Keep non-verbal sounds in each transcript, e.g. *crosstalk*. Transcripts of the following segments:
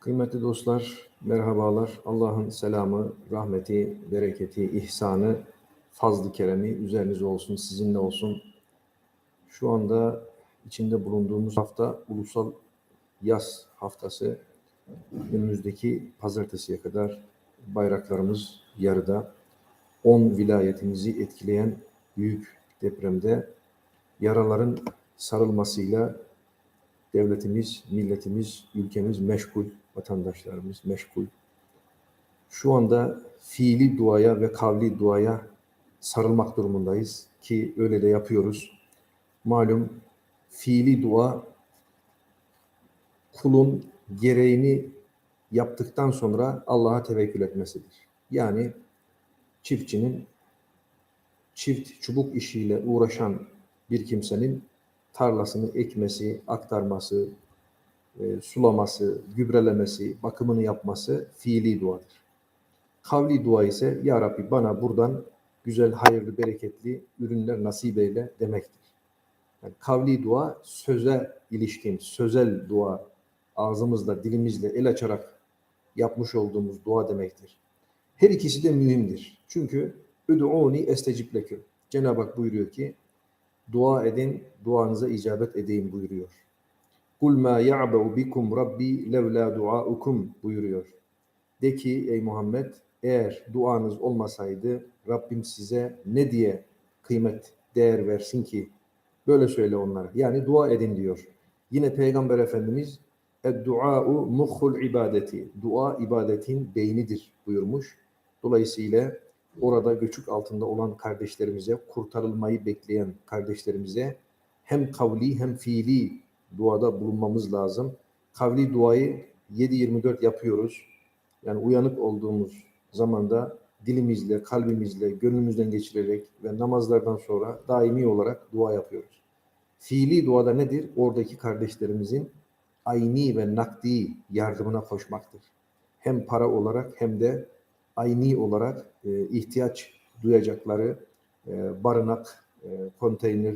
Kıymetli dostlar, merhabalar. Allah'ın selamı, rahmeti, bereketi, ihsanı, fazlı keremi üzerinize olsun, sizinle olsun. Şu anda içinde bulunduğumuz hafta ulusal yaz haftası. Önümüzdeki pazartesiye kadar bayraklarımız yarıda. 10 vilayetimizi etkileyen büyük depremde yaraların sarılmasıyla devletimiz, milletimiz, ülkemiz meşgul, vatandaşlarımız meşgul. Şu anda fiili duaya ve kavli duaya sarılmak durumundayız ki öyle de yapıyoruz. Malum fiili dua kulun gereğini yaptıktan sonra Allah'a tevekkül etmesidir. Yani çiftçinin çift çubuk işiyle uğraşan bir kimsenin tarlasını ekmesi, aktarması, e, sulaması, gübrelemesi, bakımını yapması fiili duadır. Kavli dua ise Ya Rabbi bana buradan güzel, hayırlı, bereketli ürünler nasip eyle demektir. Yani kavli dua söze ilişkin, sözel dua, ağzımızla, dilimizle, el açarak yapmış olduğumuz dua demektir. Her ikisi de mühimdir. Çünkü Üd'uni estecib leküm. Cenab-ı Hak buyuruyor ki dua edin, duanıza icabet edeyim buyuruyor. Kul ma ya'bu bikum rabbi levla duaukum buyuruyor. De ki ey Muhammed eğer duanız olmasaydı Rabbim size ne diye kıymet, değer versin ki? Böyle söyle onlara. Yani dua edin diyor. Yine Peygamber Efendimiz Ed-dua'u muhul ibadeti. Dua ibadetin beynidir buyurmuş. Dolayısıyla orada göçük altında olan kardeşlerimize, kurtarılmayı bekleyen kardeşlerimize hem kavli hem fiili duada bulunmamız lazım. Kavli duayı 7-24 yapıyoruz. Yani uyanık olduğumuz zamanda dilimizle, kalbimizle, gönlümüzden geçirerek ve namazlardan sonra daimi olarak dua yapıyoruz. Fiili duada nedir? Oradaki kardeşlerimizin ayni ve nakdi yardımına koşmaktır. Hem para olarak hem de ayni olarak e, ihtiyaç duyacakları e, barınak, e, konteyner,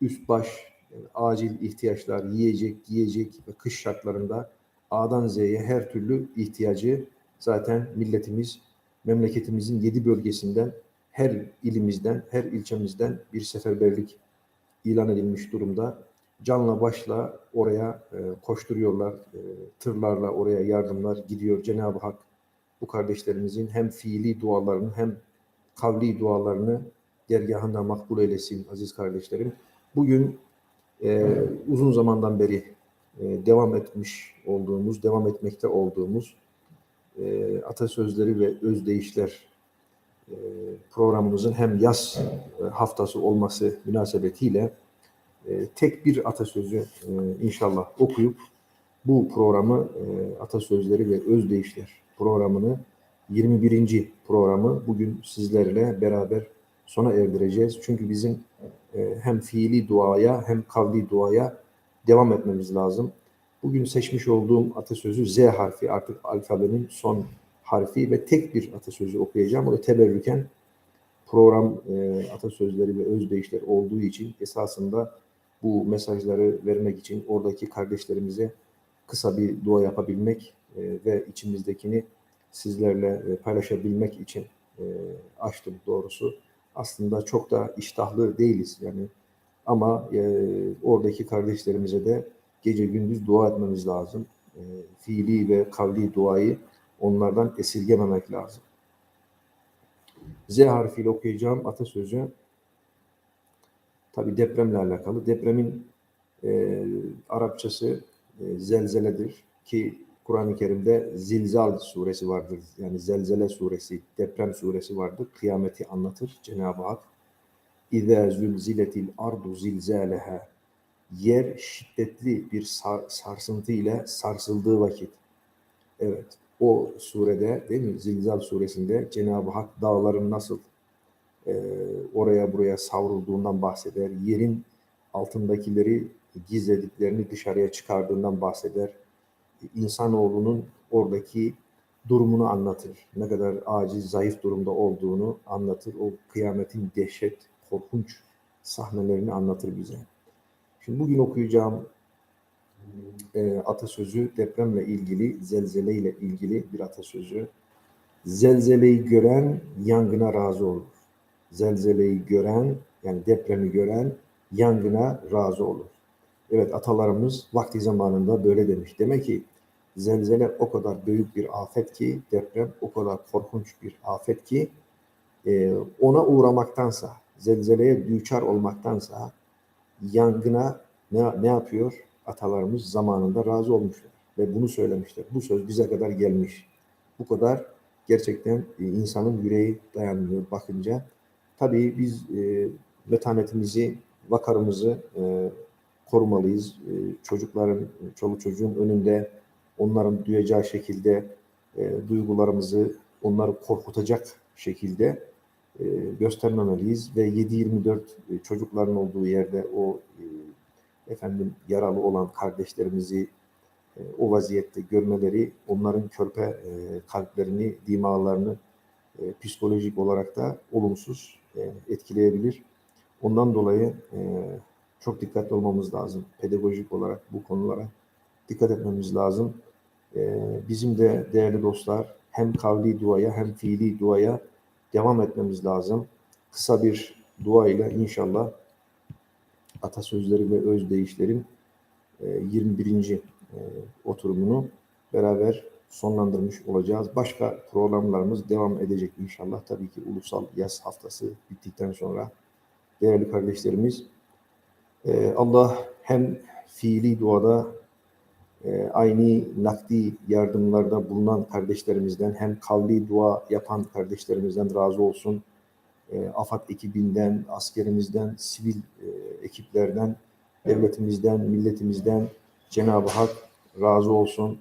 üst baş, acil ihtiyaçlar, yiyecek, giyecek ve kış şartlarında A'dan Z'ye her türlü ihtiyacı zaten milletimiz, memleketimizin yedi bölgesinden, her ilimizden, her ilçemizden bir seferberlik ilan edilmiş durumda. Canla başla oraya e, koşturuyorlar, e, tırlarla oraya yardımlar gidiyor. Cenab-ı Hak bu kardeşlerimizin hem fiili dualarını hem kavli dualarını dergahında makbul eylesin aziz kardeşlerim. Bugün e, uzun zamandan beri e, devam etmiş olduğumuz, devam etmekte olduğumuz e, atasözleri ve özdeyişler e, programımızın hem yaz e, haftası olması münasebetiyle e, tek bir atasözü e, inşallah okuyup bu programı e, atasözleri ve özdeyişler programını 21. programı bugün sizlerle beraber sona erdireceğiz. Çünkü bizim e, hem fiili duaya hem kavli duaya devam etmemiz lazım. Bugün seçmiş olduğum atasözü Z harfi artık alfabenin son harfi ve tek bir atasözü okuyacağım. O da teberrüken program e, atasözleri ve özdeyişler olduğu için esasında bu mesajları vermek için oradaki kardeşlerimize kısa bir dua yapabilmek e, ve içimizdekini sizlerle paylaşabilmek için açtım doğrusu. Aslında çok da iştahlı değiliz yani ama e, oradaki kardeşlerimize de gece gündüz dua etmemiz lazım. E, fiili ve kavli duayı onlardan esirgememek lazım. Z harfiyle okuyacağım atasözü tabi depremle alakalı. Depremin e, Arapçası e, zelzeledir ki Kur'an-ı Kerim'de Zilzal suresi vardır. Yani Zelzele suresi, deprem suresi vardır. Kıyameti anlatır Cenab-ı Hak. İzâ zülziletil ardu zilzâleha Yer şiddetli bir sar, sarsıntı ile sarsıldığı vakit. Evet, o surede değil mi? Zilzal suresinde Cenab-ı Hak dağların nasıl e, oraya buraya savrulduğundan bahseder. Yerin altındakileri gizlediklerini dışarıya çıkardığından bahseder insanoğlunun oradaki durumunu anlatır. Ne kadar aciz, zayıf durumda olduğunu anlatır. O kıyametin dehşet, korkunç sahnelerini anlatır bize. Şimdi bugün okuyacağım e, atasözü depremle ilgili, zelzeleyle ilgili bir atasözü. Zelzeleyi gören yangına razı olur. Zelzeleyi gören, yani depremi gören yangına razı olur. Evet atalarımız vakti zamanında böyle demiş. Demek ki zelzele o kadar büyük bir afet ki, deprem o kadar korkunç bir afet ki, e, ona uğramaktansa, zelzeleye düçar olmaktansa yangına ne, ne yapıyor? Atalarımız zamanında razı olmuşlar ve bunu söylemişler. Bu söz bize kadar gelmiş. Bu kadar gerçekten e, insanın yüreği dayanmıyor bakınca. Tabii biz e, metanetimizi, vakarımızı e, korumalıyız. E, çocukların, çoluk çocuğun önünde onların duyacağı şekilde e, duygularımızı onları korkutacak şekilde e, göstermemeliyiz ve 7-24 e, çocukların olduğu yerde o e, efendim yaralı olan kardeşlerimizi e, o vaziyette görmeleri onların körpe e, kalplerini, dimağlarını e, psikolojik olarak da olumsuz e, etkileyebilir. Ondan dolayı e, çok dikkatli olmamız lazım. Pedagojik olarak bu konulara dikkat etmemiz lazım. E, bizim de değerli dostlar hem kavli duaya hem fiili duaya devam etmemiz lazım. Kısa bir dua ile inşallah atasözleri ve özdeyişlerin e, 21. E, oturumunu beraber sonlandırmış olacağız. Başka programlarımız devam edecek inşallah. Tabii ki ulusal yaz haftası bittikten sonra değerli kardeşlerimiz e, Allah hem fiili duada e, aynı nakdi yardımlarda bulunan kardeşlerimizden hem kavli dua yapan kardeşlerimizden razı olsun. E, AFAD ekibinden, askerimizden, sivil e, ekiplerden, devletimizden, milletimizden Cenab-ı Hak razı olsun.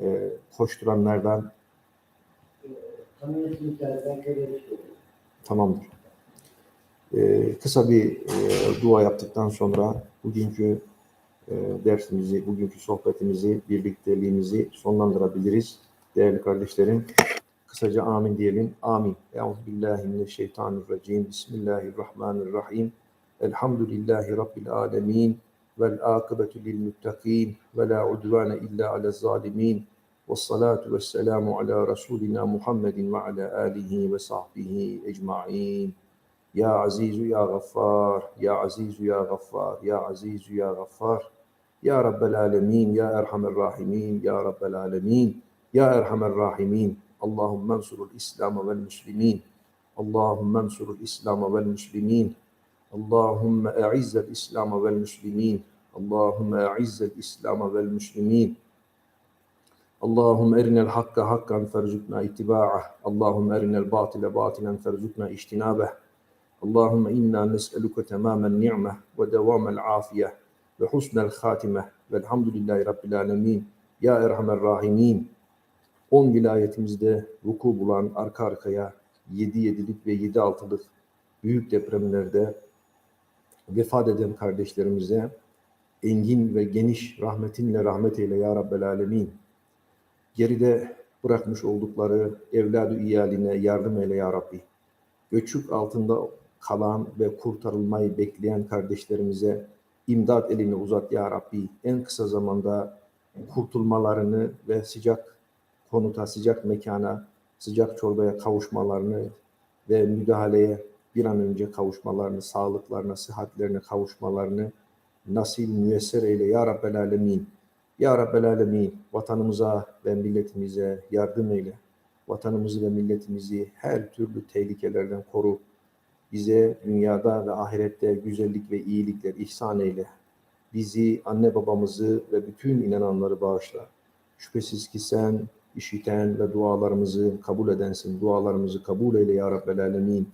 E, koşturanlardan tamamdır. E, kısa bir e, dua yaptıktan sonra bugünkü dersimizi, bugünkü sohbetimizi, birlikteliğimizi sonlandırabiliriz. Değerli kardeşlerim, kısaca amin diyelim. Amin. Euzubillahimineşşeytanirracim. Bismillahirrahmanirrahim. Elhamdülillahi Rabbil alemin. Vel akıbetu lil muttakin. Ve la udvane illa ala zalimin. Ve salatu ve selamu ala Resulina Muhammedin ve ala alihi ve sahbihi ecma'in. Ya Azizu Ya Gaffar, Ya Azizu Ya Gaffar, Ya Azizu Ya Gaffar. يا رب العالمين يا أرحم الراحمين يا رب العالمين يا أرحم الراحمين. اللهم انصر الإسلام والمسلمين. اللهم انصر الإسلام والمسلمين. اللهم أعز الإسلام والمسلمين. اللهم أعز الإسلام والمسلمين. اللهم أرنا الحق حقا فارزقنا اتباعه. اللهم أرنا الباطل باطلا فارزقنا اجتنابه. اللهم إنا نسألك تمام النعمة ودوام العافية. ve husnel hatime velhamdülillahi rabbil alemin ya erhamer rahimin 10 vilayetimizde vuku bulan arka arkaya 7 yedilik ve 7 altılık büyük depremlerde vefat eden kardeşlerimize engin ve geniş rahmetinle rahmet eyle ya Rabbel Alemin. Geride bırakmış oldukları evladı iyaline yardım eyle ya Rabbi. Göçük altında kalan ve kurtarılmayı bekleyen kardeşlerimize imdat elini uzat ya Rabbi. En kısa zamanda kurtulmalarını ve sıcak konuta, sıcak mekana, sıcak çorbaya kavuşmalarını ve müdahaleye bir an önce kavuşmalarını, sağlıklarına, sıhhatlerine kavuşmalarını nasip müyesser eyle ya Rabbel Alemin. Ya Rabbel Alemin vatanımıza ve milletimize yardım eyle. Vatanımızı ve milletimizi her türlü tehlikelerden koru. Bize dünyada ve ahirette güzellik ve iyilikler ihsan eyle. Bizi, anne babamızı ve bütün inananları bağışla. Şüphesiz ki sen işiten ve dualarımızı kabul edensin. Dualarımızı kabul eyle ya Rabbel Alemin.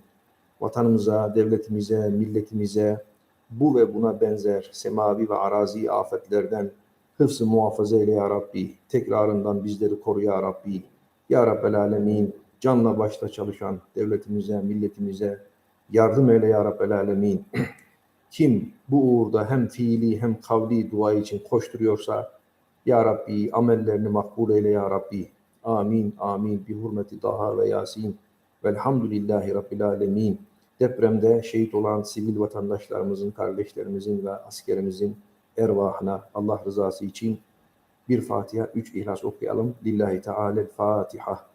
Vatanımıza, devletimize, milletimize bu ve buna benzer semavi ve arazi afetlerden hıfzı muhafaza eyle ya Rabbi. Tekrarından bizleri koru ya Rabbi. Ya Rabbel Alemin canla başla çalışan devletimize, milletimize yardım eyle ya Rabbel Alemin. *clears throat* Kim bu uğurda hem fiili hem kavli dua için koşturuyorsa Ya Rabbi amellerini makbul eyle Ya Rabbi. Amin, amin. Bi hurmeti Daha ve Yasin. Velhamdülillahi Rabbil Alemin. Depremde şehit olan sivil vatandaşlarımızın, kardeşlerimizin ve askerimizin ervahına Allah rızası için bir Fatiha, üç İhlas okuyalım. Lillahi Teala'l Fatiha.